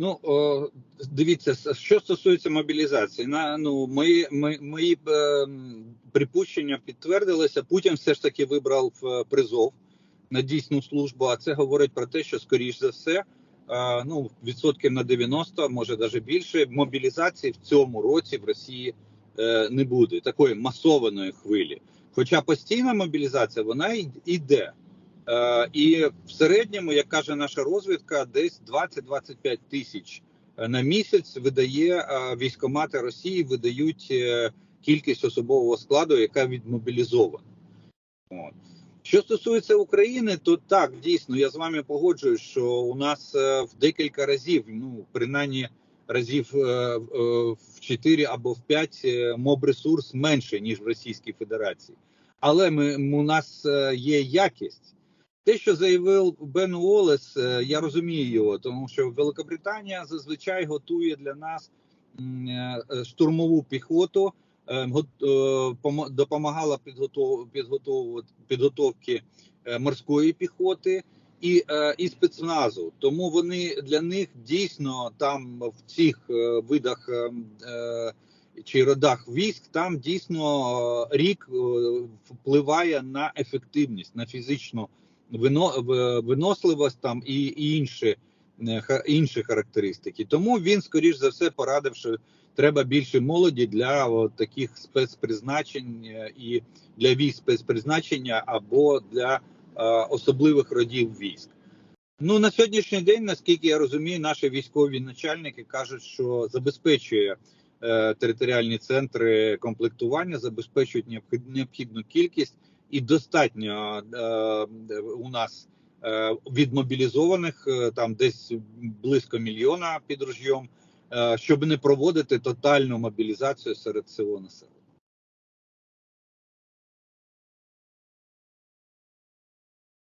Ну дивіться, що стосується мобілізації, на ну мої мої, мої е, припущення підтвердилися. Путін все ж таки вибрав е, призов на дійсну службу. А це говорить про те, що скоріш за все, е, ну відсотків на 90, може навіть більше, мобілізації в цьому році в Росії е, не буде такої масованої хвилі. Хоча постійна мобілізація вона й- іде. Е, і в середньому, як каже наша розвідка, десь 20-25 тисяч е, на місяць видає е, військомати Росії, видають е, кількість особового складу, яка відмобілізована. Що стосується України, то так дійсно я з вами погоджуюсь, що у нас е, в декілька разів, ну принаймні разів е, е, в 4 або в 5 е, моб ресурс менше ніж в Російській Федерації. Але ми у нас е, є якість. Те, що заявив Бен Уоллес, е, я розумію його, тому що Великобританія зазвичай готує для нас е, штурмову піхоту, е, допомагала підготовки морської піхоти і, і спецназу. Тому вони для них дійсно там в цих видах чи родах військ, там дійсно рік впливає на ефективність, на фізичну виносливість там і, інші, е, інші характеристики. Тому він, скоріш за все, порадив, що треба більше молоді для от, таких спецпризначень е, і для військ спецпризначення або для е, особливих родів військ. Ну на сьогоднішній день, наскільки я розумію, наші військові начальники кажуть, що забезпечує е, територіальні центри комплектування, забезпечують необхід- необхідну кількість і достатньо е, у нас е, відмобілізованих е, там десь близько мільйона під ружьом, е, щоб не проводити тотальну мобілізацію серед всього населення.